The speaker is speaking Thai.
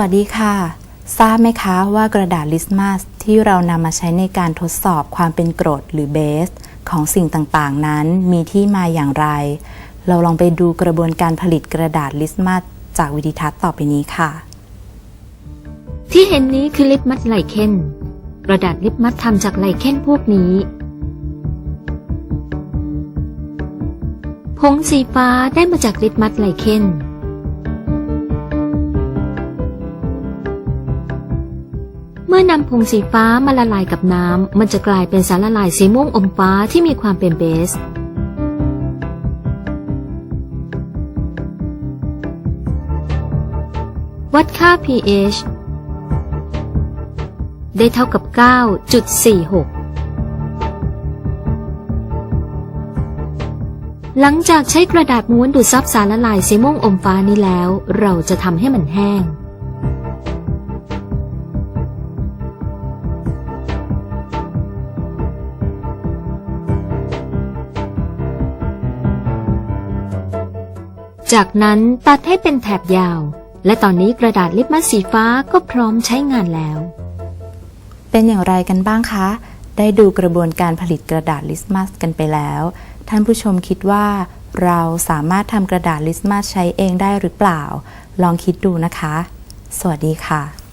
วัสดีค่ะ ทราบไหมคะว่ากระดาษลิสมัสที่เรานำมาใช้ในการทดสอบความเป็นกรดหรือเบส ของสิ่งต่างๆ นั้นมีที่มาอย่างไร เราลองไปดูกระบวนการผลิตกระดาษลิสมัสจากวิดีทัศน์ต่อไปนี้ค่ะ ที่เห็นนี้คือลิปมัสไลเคนกระดาษลิปมัสทำจากไลเคนพวกนี้ผงสีฟ้าได้มาจากลิปมัสไลเคน มื่อนำผงสีฟ้ามาละลายกับน้ำ มันจะกลายเป็นสารละลายสีม่วงอมฟ้าที่มีความเป็นเบส วัดค่า pH ได้เท่ากับ 9.46หลังจากใช้กระดาษม้วนดูดซับสารละลายสีม่วงอมฟ้านี้แล้ว เราจะทำให้มันแห้ง จากนั้นตัดให้เป็นแถบยาว และตอนนี้กระดาษลิปมัสสีฟ้าก็พร้อมใช้งานแล้ว เป็นอย่างไรกันบ้างคะ ได้ดูกระบวนการผลิตกระดาษลิสมัสกันไปแล้ว ท่านผู้ชมคิดว่าเราสามารถทำกระดาษลิสมัสใช้เองได้หรือเปล่า ลองคิดดูนะคะ สวัสดีค่ะ